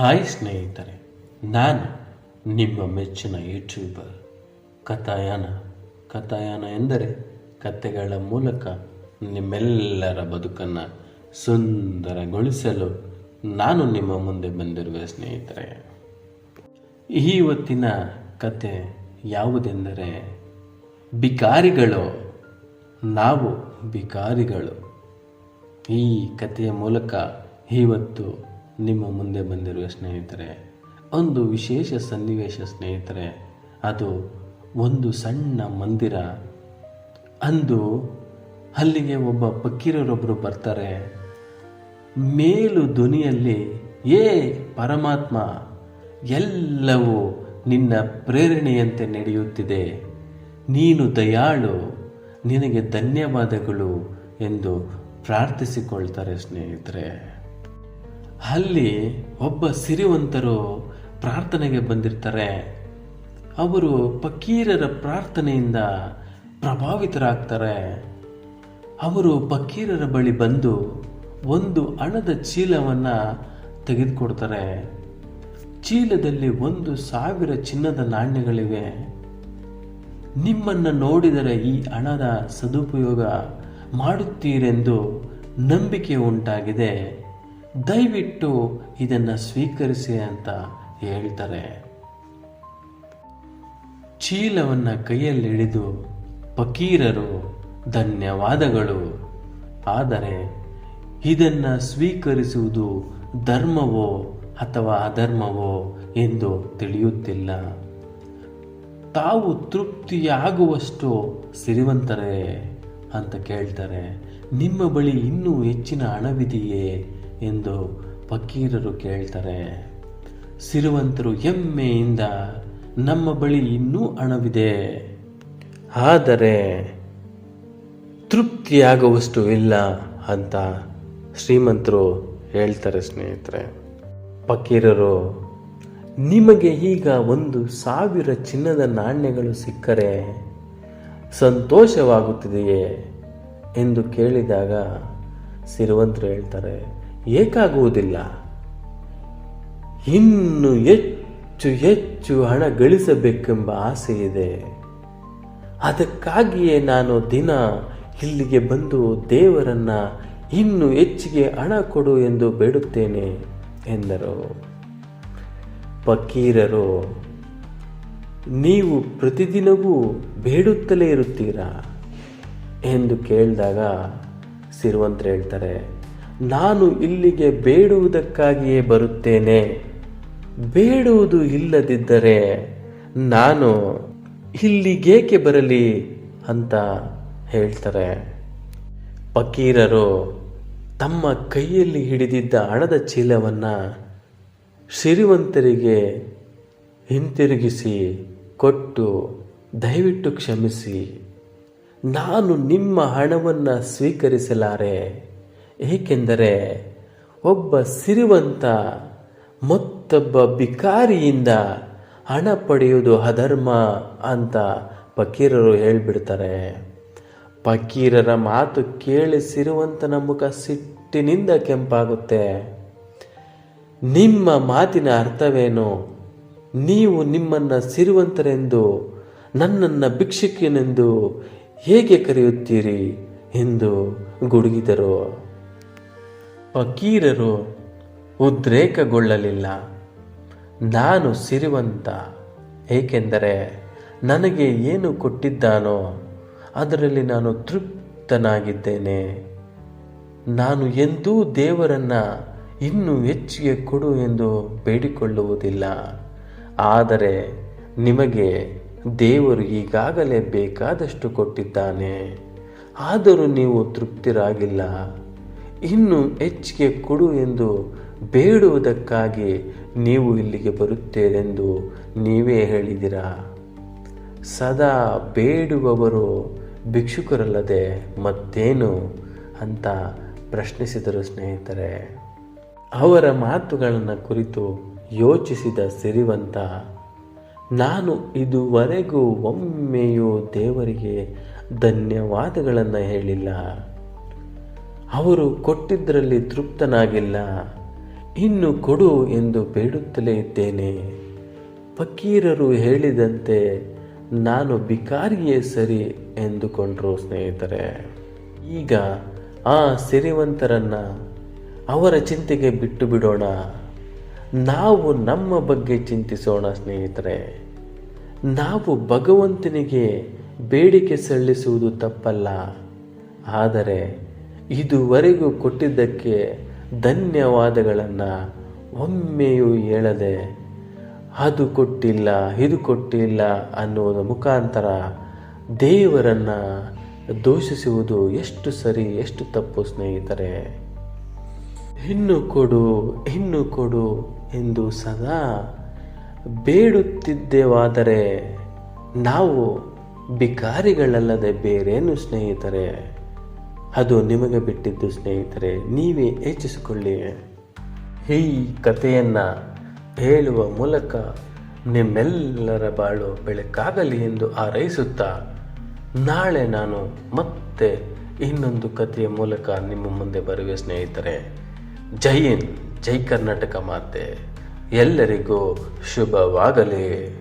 Hi ಸ್ನೇಹಿತರೆ, ನಾನು ನಿಮ್ಮ ಮೆಚ್ಚಿನ ಯೂಟ್ಯೂಬರ್ ಕಥಾಯಾನ. ಕಥಾಯಾನ ಎಂದರೆ ಕಥೆಗಳ ಮೂಲಕ ನಿಮ್ಮೆಲ್ಲರ ಬದುಕನ್ನು ಸುಂದರಗೊಳಿಸಲು ನಾನು ನಿಮ್ಮ ಮುಂದೆ ಬಂದಿರುವ ಸ್ನೇಹಿತರೆ. ಈ ಇವತ್ತಿನ ಕತೆ ಯಾವುದೆಂದರೆ ಬಿಕಾರಿಗಳು ನಾವು ಬಿಕಾರಿಗಳು ಈ ಕಥೆಯ ಮೂಲಕ ಇವತ್ತು ನಿಮ್ಮ ಮುಂದೆ ಬಂದಿರುವ ಸ್ನೇಹಿತರೆ, ಒಂದು ವಿಶೇಷ ಸನ್ನಿವೇಶ ಸ್ನೇಹಿತರೆ, ಅದು ಒಂದು ಸಣ್ಣ ಮಂದಿರ. ಅಂದು ಅಲ್ಲಿಗೆ ಒಬ್ಬ ಪಕ್ಕೀರರೊಬ್ಬರು ಬರ್ತಾರೆ. ಮೇಲು ಧ್ವನಿಯಲ್ಲಿ, ಏ ಪರಮಾತ್ಮ, ಎಲ್ಲವೂ ನಿನ್ನ ಪ್ರೇರಣೆಯಂತೆ ನಡೆಯುತ್ತಿದೆ. ನೀನು ದಯಾಳು, ನಿನಗೆ ಧನ್ಯವಾದಗಳು ಎಂದು ಪ್ರಾರ್ಥಿಸಿಕೊಳ್ತಾರೆ ಸ್ನೇಹಿತರೆ. ಅಲ್ಲಿ ಒಬ್ಬ ಸಿರಿವಂತರು ಪ್ರಾರ್ಥನೆಗೆ ಬಂದಿರ್ತಾರೆ. ಅವರು ಫಕೀರರ ಪ್ರಾರ್ಥನೆಯಿಂದ ಪ್ರಭಾವಿತರಾಗ್ತಾರೆ. ಅವರು ಫಕೀರರ ಬಳಿ ಬಂದು ಒಂದು ಹಣದ ಚೀಲವನ್ನು ತೆಗೆದುಕೊಡ್ತಾರೆ. ಚೀಲದಲ್ಲಿ ಒಂದು ಸಾವಿರ ಚಿನ್ನದ ನಾಣ್ಯಗಳಿವೆ. ನಿಮ್ಮನ್ನು ನೋಡಿದರೆ ಈ ಹಣದ ಸದುಪಯೋಗ ಮಾಡುತ್ತೀರೆಂದು ನಂಬಿಕೆ ಉಂಟಾಗಿದೆ. ದಯವಿಟ್ಟು ಇದನ್ನು ಸ್ವೀಕರಿಸಿ ಅಂತ ಹೇಳ್ತಾರೆ. ಚೀಲವನ್ನು ಕೈಯಲ್ಲಿ ಹಿಡಿದು ಫಕೀರರು ಧನ್ಯವಾದಗಳು. ಆದರೆ ಇದನ್ನು ಸ್ವೀಕರಿಸುವುದು ಧರ್ಮವೋ ಅಥವಾ ಅಧರ್ಮವೋ ಎಂದು ತಿಳಿಯುತ್ತಿಲ್ಲ. ತಾವು ತೃಪ್ತಿಯಾಗುವಷ್ಟು ಸಿರಿವಂತರೇ ಅಂತ ಕೇಳ್ತಾರೆ. ನಿಮ್ಮ ಬಳಿ ಇನ್ನೂ ಹೆಚ್ಚಿನ ಹಣವಿದೆಯೇ? ಎಂದು ಫಕೀರರು ಕೇಳ್ತಾರೆ. ಸಿರುವಂತರು ಹೆಮ್ಮೆಯಿಂದ ನಮ್ಮ ಬಳಿ ಇನ್ನೂ ಹಣವಿದೆ. ಆದರೆ ತೃಪ್ತಿಯಾಗುವಷ್ಟು ಇಲ್ಲ ಅಂತ ಶ್ರೀಮಂತರು ಹೇಳ್ತಾರೆ ಸ್ನೇಹಿತರೆ. ಫಕೀರರು, ನಿಮಗೆ ಈಗ ಒಂದು ಸಾವಿರ ಚಿನ್ನದ ನಾಣ್ಯಗಳು ಸಿಕ್ಕರೆ ಸಂತೋಷವಾಗುತ್ತಿದೆಯೇ? ಎಂದು ಕೇಳಿದಾಗ ಸಿರುವಂತರು ಹೇಳ್ತಾರೆ ಏಕಾಗುವುದಿಲ್ಲ. ಇನ್ನು ಹೆಚ್ಚು ಹೆಚ್ಚು ಹಣ ಗಳಿಸಬೇಕೆಂಬ ಆಸೆ ಇದೆ. ಅದಕ್ಕಾಗಿಯೇ ನಾನು ದಿನ ಇಲ್ಲಿಗೆ ಬಂದು ದೇವರನ್ನ ಇನ್ನು ಹೆಚ್ಚಿಗೆ ಹಣ ಕೊಡು ಎಂದು ಬೇಡುತ್ತೇನೆ, ಎಂದರು. ಫಕೀರರು, ನೀವು ಪ್ರತಿದಿನವೂ ಬೇಡುತ್ತಲೇ ಇರುತ್ತೀರಾ? ಎಂದು ಕೇಳಿದಾಗ ಸಿರುವಂತರು ಹೇಳ್ತಾರೆ ನಾನು ಇಲ್ಲಿಗೆ ಬೇಡುವುದಕ್ಕಾಗಿಯೇ ಬರುತ್ತೇನೆ. ಬೇಡುವುದು ಇಲ್ಲದಿದ್ದರೆ ನಾನು ಇಲ್ಲಿಗೇಕೆ ಬರಲಿ ಅಂತ ಹೇಳ್ತಾರೆ. ಫಕೀರರು ತಮ್ಮ ಕೈಯಲ್ಲಿ ಹಿಡಿದಿದ್ದ ಹಣದ ಚೀಲವನ್ನು ಸಿರಿವಂತರಿಗೆ ಹಿಂತಿರುಗಿಸಿ ಕೊಟ್ಟು ದಯವಿಟ್ಟು ಕ್ಷಮಿಸಿ. ನಾನು ನಿಮ್ಮ ಹಣವನ್ನು ಸ್ವೀಕರಿಸಲಾರೆ. ಏಕೆಂದರೆ ಒಬ್ಬ ಸಿರಿವಂತ ಮತ್ತೊಬ್ಬ ಬಿಕಾರಿಯಿಂದ ಹಣ ಪಡೆಯುವುದು ಅಧರ್ಮ ಅಂತ ಫಕೀರರು ಹೇಳಿಬಿಡ್ತಾರೆ. ಫಕೀರರ ಮಾತು ಕೇಳಿ ಸಿರಿವಂತನ ಮುಖ ಸಿಟ್ಟಿನಿಂದ ಕೆಂಪಾಗುತ್ತೆ. ನಿಮ್ಮ ಮಾತಿನ ಅರ್ಥವೇನು? ನೀವು ನಿಮ್ಮನ್ನು ಸಿರುವಂತರೆಂದು, ನನ್ನನ್ನು ಭಿಕ್ಷುಕನೆಂದು ಹೇಗೆ ಕರೆಯುತ್ತೀರಿ? ಎಂದು ಗುಡುಗಿದರು. ಫಕೀರರು ಉದ್ರೇಕಗೊಳ್ಳಲಿಲ್ಲ. ನಾನು ಸಿರಿವಂತ, ಏಕೆಂದರೆ ನನಗೆ ಏನು ಕೊಟ್ಟಿದ್ದಾನೋ ಅದರಲ್ಲಿ ನಾನು ತೃಪ್ತನಾಗಿದ್ದೇನೆ. ನಾನು ಎಂದೂ ದೇವರನ್ನ ಇನ್ನೂ ಹೆಚ್ಚಿಗೆ ಕೊಡು ಎಂದು ಬೇಡಿಕೊಳ್ಳುವುದಿಲ್ಲ. ಆದರೆ ನಿಮಗೆ ದೇವರು ಈಗಾಗಲೇ ಬೇಕಾದಷ್ಟು ಕೊಟ್ಟಿದ್ದಾನೆ. ಆದರೂ ನೀವು ತೃಪ್ತಿರಾಗಿಲ್ಲ. ಇನ್ನು ಹೆಚ್ಚಿಗೆ ಕೊಡು ಎಂದು ಬೇಡುವುದಕ್ಕಾಗಿ ನೀವು ಇಲ್ಲಿಗೆ ಬರುತ್ತೇರೆಂದು ನೀವೇ ಹೇಳಿದಿರಾ ಸದಾ ಬೇಡುವವರು ಭಿಕ್ಷುಕರಲ್ಲದೆ ಮತ್ತೇನು ಅಂತ ಪ್ರಶ್ನಿಸಿದರು ಸ್ನೇಹಿತರೆ. ಅವರ ಮಾತುಗಳನ್ನು ಕುರಿತು ಯೋಚಿಸಿದ ಸಿರಿವಂತ, ನಾನು ಇದುವರೆಗೂ ಒಮ್ಮೆಯೂ ದೇವರಿಗೆ ಧನ್ಯವಾದಗಳನ್ನು ಹೇಳಿಲ್ಲ. ಅವರು ಕೊಟ್ಟಿದ್ದರಲ್ಲಿ ತೃಪ್ತನಾಗಿಲ್ಲ. ಇನ್ನು ಕೊಡು ಎಂದು ಬೇಡುತ್ತಲೇ ಇದ್ದೇನೆ. ಫಕೀರರು ಹೇಳಿದಂತೆ ನಾನು ಬಿಕಾರಿಯೇ ಸರಿ ಎಂದುಕೊಂಡರು ಸ್ನೇಹಿತರೆ. ಈಗ ಆ ಸಿರಿವಂತರನ್ನ ಅವರ ಚಿಂತೆಗೆ ಬಿಟ್ಟು ಬಿಡೋಣ ನಾವು ನಮ್ಮ ಬಗ್ಗೆ ಚಿಂತಿಸೋಣ ಸ್ನೇಹಿತರೆ. ನಾವು ಭಗವಂತನಿಗೆ ಬೇಡಿಕೆ ಸಲ್ಲಿಸುವುದು ತಪ್ಪಲ್ಲ. ಆದರೆ ಇದುವರೆಗೂ ಕೊಟ್ಟಿದ್ದಕ್ಕೆ ಧನ್ಯವಾದಗಳನ್ನು ಒಮ್ಮೆಯೂ ಹೇಳದೆ, ಅದು ಕೊಟ್ಟಿಲ್ಲ, ಇದು ಕೊಟ್ಟಿಲ್ಲ ಅನ್ನುವುದರ ಮುಖಾಂತರ ದೇವರನ್ನು ದೋಷಿಸುವುದು ಎಷ್ಟು ಸರಿ, ಎಷ್ಟು ತಪ್ಪು ಸ್ನೇಹಿತರೆ. ಇನ್ನು ಕೊಡು ಇನ್ನು ಕೊಡು ಎಂದು ಸದಾ ಬೇಡುತ್ತಿದ್ದೇವಾದರೆ ನಾವು ಬಿಕಾರಿಗಳಲ್ಲದೆ ಬೇರೇನು ಸ್ನೇಹಿತರೆ. ಅದು ನಿಮಗೆ ಬಿಟ್ಟಿದ್ದು ಸ್ನೇಹಿತರೆ, ನೀವೇ ಹೆಚ್ಚಿಸಿಕೊಳ್ಳಿ. ಈ ಕಥೆಯನ್ನು ಹೇಳುವ ಮೂಲಕ ನಿಮ್ಮೆಲ್ಲರ ಬಾಳು ಬೆಳಕಾಗಲಿ ಎಂದು ಹಾರೈಸುತ್ತಾ, ನಾಳೆ ನಾನು ಮತ್ತೆ ಇನ್ನೊಂದು ಕಥೆಯ ಮೂಲಕ ನಿಮ್ಮ ಮುಂದೆ ಬರುವೆ ಸ್ನೇಹಿತರೆ. ಜೈ ಜೈ ಕರ್ನಾಟಕ ಮಾತೆ. ಎಲ್ಲರಿಗೂ ಶುಭವಾಗಲಿ.